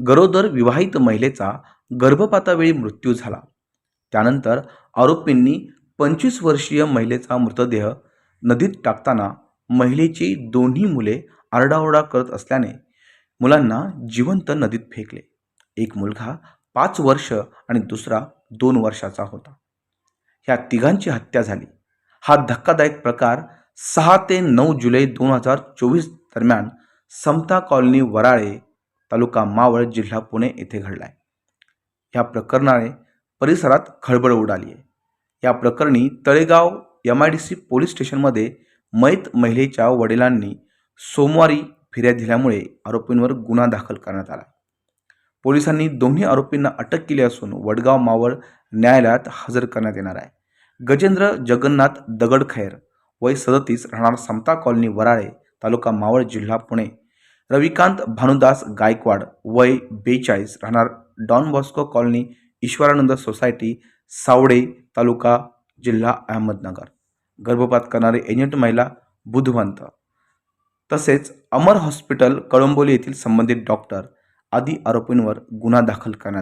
गरोदर विवाहित महिलेचा गर्भपातावेळी मृत्यू झाला. त्यानंतर आरोपींनी पंचवीस वर्षीय महिलेचा मृतदेह नदीत टाकताना महिलेची दोन्ही मुले आरडाओरडा करत असल्याने मुलांना जिवंत नदीत फेकले. एक मुलगा पाच वर्ष आणि दुसरा दोन वर्षाचा होता. ह्या तिघांची हत्या झाली. हा धक्कादायक प्रकार सहा ते नऊ जुलै दोन हजार चोवीस दरम्यान समता कॉलनी वराळे तालुका मावळ जिल्हा पुणे येथे घडला आहे या प्रकरणाने परिसरात खळबळ उडाली आहे. या प्रकरणी Talegaon M I D C police स्टेशनमध्ये मैत महिलेच्या वडिलांनी सोमवारी फिर्याद दिल्यामुळे आरोपींवर गुन्हा दाखल करण्यात आला. पोलिसांनी दोन्ही आरोपींना अटक केली असून वडगाव मावळ न्यायालयात हजर करण्यात येणार आहे. गजेंद्र जगन्नाथ दगडखैर वय सदतीस राहणार समता कॉलनी वराळे तालुका मावळ जिल्हा पुणे रविकांत भानुदास गायकवाड वय बेचाळीस राहणार Don Bosco colony Ishwaranand society Savade taluka जिल्हा अहमदनगर. गर्भपात करणारे एजंट महिला बुधवंत. तसेच अमर हॉस्पिटल कळंबोली येथील संबंधित डॉक्टर आदी आरोपींवर गुन्हा दाखल करण्यात